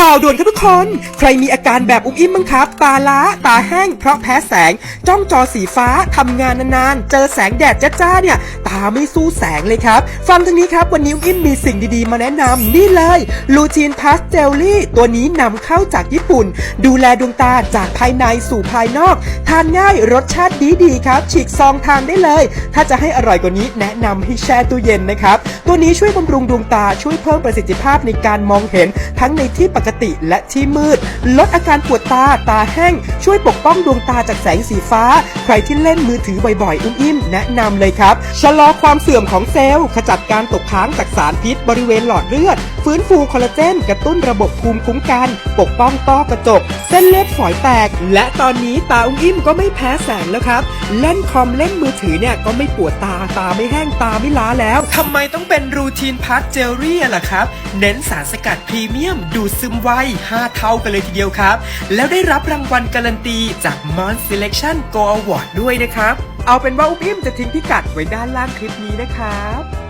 ข่าวด่วนครับทุกคน ใครมีอาการแบบอุ้มอิ่มบ้างครับ ตาล้า ตาแห้ง เพราะแพ้แสง จ้องจอสีฟ้าทำงานนานๆ เจอแสงแดดจ้าๆเนี่ย ตาไม่สู้แสงเลยครับ ฟังทางนี้ครับ วันนี้อุ้มอิ่มมีสิ่งดีๆ มาแนะนำนี่เลย ลูทีนพาสเจลลี่ ตัวนี้นำเข้าจากญี่ปุ่น ดูแลดวงตาจากภายในสู่ภายนอก ทานง่ายรสชาติดีๆครับ ฉีกซองทานได้เลย ถ้าจะให้อร่อยกว่านี้แนะนำให้แช่ตู้เย็นนะครับ ตัวนี้ช่วยบำรุงดวงตา ช่วยเพิ่มประสิทธิภาพในการมองเห็นทั้งในที่ปกกติและที่มืด ลดอาการปวดตาตาแห้ง ช่วยปกป้องดวงตาจากแสงสีฟ้า ใครที่เล่นมือถือบ่อยๆ อุ้มอิ่มแนะนำเลยครับ ชะลอความเสื่อมของเซลล์ ขจัดการตกค้างจากสารพิษบริเวณหลอดเลือด ฟื้นฟูคอลลาเจน กระตุ้นระบบภูมิคุ้มกัน ปกป้องต้อกระจก ส้นเลือดฝอยแตก และตอนนี้ตาอุ้มอิ่มก็ไม่แพ้แสงแล้วครับ เล่นคอมเล่นมือถือเนี่ยก็ไม่ปวดตาตาไม่แห้งตาไม่ล้าแล้วทำไมต้องเป็นรูทีนพาร์ทเจลลี่ล่ะครับ เน้นสารสกัดพรีเมียม ดูดซึมไว5เท่ากันเลยทีเดียวครับ แล้วได้รับรางวัลการันตีจาก m o n Selection Go Award ด้วยนะครับ เอาเป็นว่าอุ้มอิ่มจะทิ้งพิกัดไว้ด้านล่างคลิปนี้นะครับ